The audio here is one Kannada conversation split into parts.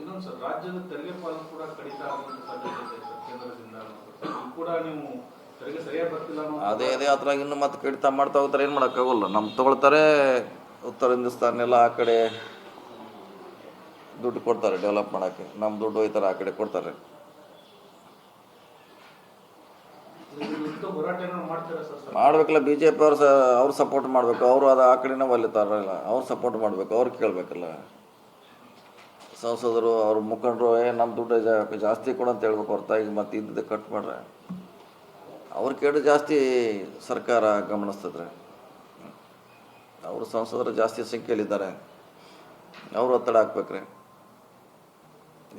ಇನ್ನೊಂದು ಸರ್ ರಾಜ್ಯದ ತೆರಿಗೆ ಪಾಲು ಕೂಡ ಕಡಿತ ಆಗುವಂತ ಸಾಧ್ಯತೆ ಇದೆ ಸರ್ ಕೇಂದ್ರದಿಂದ. ಇದು ಕೂಡ ನೀವು ತೆರಿಗೆ ಸರಿಯಾಗಿ ಬರ್ತಿಲ್ಲ ಅನ್ನೋ ಅದೇ ಅದೇ ಅದ್ರಾಗ ಇನ್ನು ಮತ್ತೆ ಕಡಿತ ಮಾಡ್ತಾ ಹೋಗ್ತಾರೆ ಏನು ಮಾಡೋಕ್ಕಾಗಲ್ಲ. ನಮ್ಮ ತಗೊಳ್ತಾರೆ ಉತ್ತರ ಹಿಂದೂಸ್ತಾನ ಎಲ್ಲ ಆ ಕಡೆ ದುಡ್ಡು ಕೊಡ್ತಾರೆ ಡೆವಲಪ್ ಮಾಡೋಕ್ಕೆ. ನಮ್ಮ ದುಡ್ಡು ಹೋಯ್ತಾರೆ ಆ ಕಡೆ ಕೊಡ್ತಾರೆ. ಮಾಡ್ಬೇಕಲ್ಲ ಬಿ ಜೆ ಪಿ ಅವ್ರು ಸ ಅವ್ರು ಸಪೋರ್ಟ್ ಮಾಡಬೇಕು. ಅವರು ಅದು ಆ ಕಡೆನೇ ಒಲಿತಾರಲ್ಲ ಅವ್ರು ಸಪೋರ್ಟ್ ಮಾಡಬೇಕು ಅವ್ರು ಕೇಳಬೇಕಲ್ಲ. ಸಂಸದರು ಅವ್ರ ಮುಖಂಡರು, ಏ ನಮ್ಮ ದುಡ್ಡು ಜಾಸ್ತಿ ಕೊಡು ಅಂತ ಹೇಳ್ಬೇಕು ಹೊರತಾಗಿ ಮತ್ತೆ ಇದ್ದದ್ದು ಕಟ್ ಮಾಡ್ರೆ. ಅವ್ರ ಕೇಳಿ ಜಾಸ್ತಿ ಸರ್ಕಾರ ಗಮನಿಸ್ತದ್ರೆ. ಅವರು ಸಂಸದರು ಜಾಸ್ತಿ ಸಂಖ್ಯೆಯಲ್ಲಿದ್ದಾರೆ. ಅವರು ಒತ್ತಡ ಹಾಕ್ಬೇಕ್ರಿ.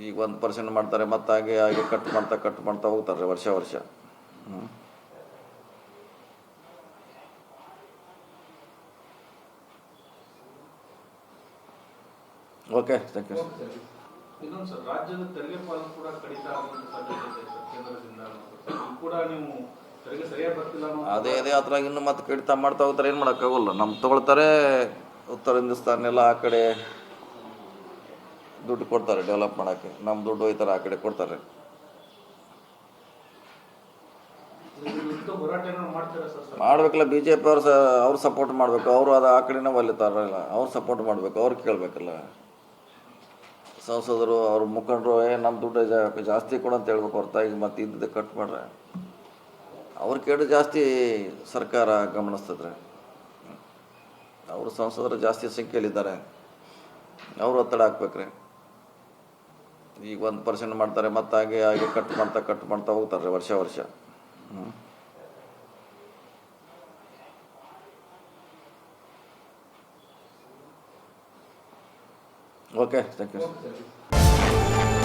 ಈಗ ಒಂದು ಪರ್ಸೆಂಟ್ ಮಾಡ್ತಾರೆ ಮತ್ತೆ ಹಾಗೆ ಹಾಗೆ ಕಟ್ ಮಾಡ್ತಾ ಕಟ್ ಮಾಡ್ತಾ ಹೋಗ್ತಾರೆ ವರ್ಷ ವರ್ಷ. ಹ್ಞೂ ಓಕೆ ಥ್ಯಾಂಕ್ ಯು ಇನ್ನೊಂದು ಸರ್ ರಾಜ್ಯದ ತೆರಿಗೆ ಪಾಲು ಕೂಡ ಕಡಿತ ಆಗುವಂತ ಸಾಧ್ಯತೆ ಇದೆ ಕೇಂದ್ರದಿಂದ ಇದು ಕೂಡ ನೀವು ತೆರಿಗೆ ಸರಿಯಾಗಿ ಬರ್ತಿಲ್ಲ ಅನ್ನೋ ಅದೇ ಅದೇ ಅದ್ರಾಗ ಇನ್ನು ಮತ್ತೆ ಕಡಿತ ಮಾಡ್ತಾ ಹೋಗ್ತಾರೆ ಏನು ಮಾಡೋಕ್ಕಾಗಲ್ಲ. ನಮ್ಮ ತಗೊಳ್ತಾರೆ ಉತ್ತರ ಹಿಂದೂಸ್ತಾನ ಎಲ್ಲ ಆ ಕಡೆ ದುಡ್ಡು ಕೊಡ್ತಾರೆ ಡೆವಲಪ್ ಮಾಡೋಕ್ಕೆ. ನಮ್ಮ ದುಡ್ಡು ಹೋಯ್ತಾರೆ ಆ ಕಡೆ ಕೊಡ್ತಾರೆ. ಮಾಡ್ಬೇಕಲ್ಲ ಬಿ ಜೆ ಪಿ ಅವ್ರು ಸ ಅವ್ರು ಸಪೋರ್ಟ್ ಮಾಡಬೇಕು. ಅವರು ಅದು ಆ ಕಡೆನೇ ಒಲಿತಾರಲ್ಲ ಅವ್ರು ಸಪೋರ್ಟ್ ಮಾಡಬೇಕು ಅವ್ರು ಕೇಳಬೇಕಲ್ಲ. ಸಂಸದರು ಅವ್ರ ಮುಖಂಡರು, ಏ ನಮ್ಮ ದುಡ್ಡು ಜಾಸ್ತಿ ಕೊಡು ಅಂತ ಹೇಳ್ಬೇಕು ಹೊರತಾಗಿ ಮತ್ತೆ ಇದ್ದದ್ದು ಕಟ್ ಮಾಡ್ರೆ. ಅವ್ರ ಕೇಳಿ ಜಾಸ್ತಿ ಸರ್ಕಾರ ಗಮನಿಸ್ತದ್ರೆ. ಅವರು ಸಂಸದರು ಜಾಸ್ತಿ ಸಂಖ್ಯೆಯಲ್ಲಿದ್ದಾರೆ. ಅವರು ಒತ್ತಡ ಹಾಕ್ಬೇಕ್ರಿ. ಈಗ ಒಂದು ಪರ್ಸೆಂಟ್ ಮಾಡ್ತಾರೆ, ಮತ್ತೆ ಹಾಗೆ ಹಾಗೆ ಕಟ್ ಮಾಡ್ತಾ ಕಟ್ ಮಾಡ್ತಾ ಹೋಗ್ತಾರೆ ವರ್ಷ ವರ್ಷ. ಹ್ಞೂ Ok, thank you.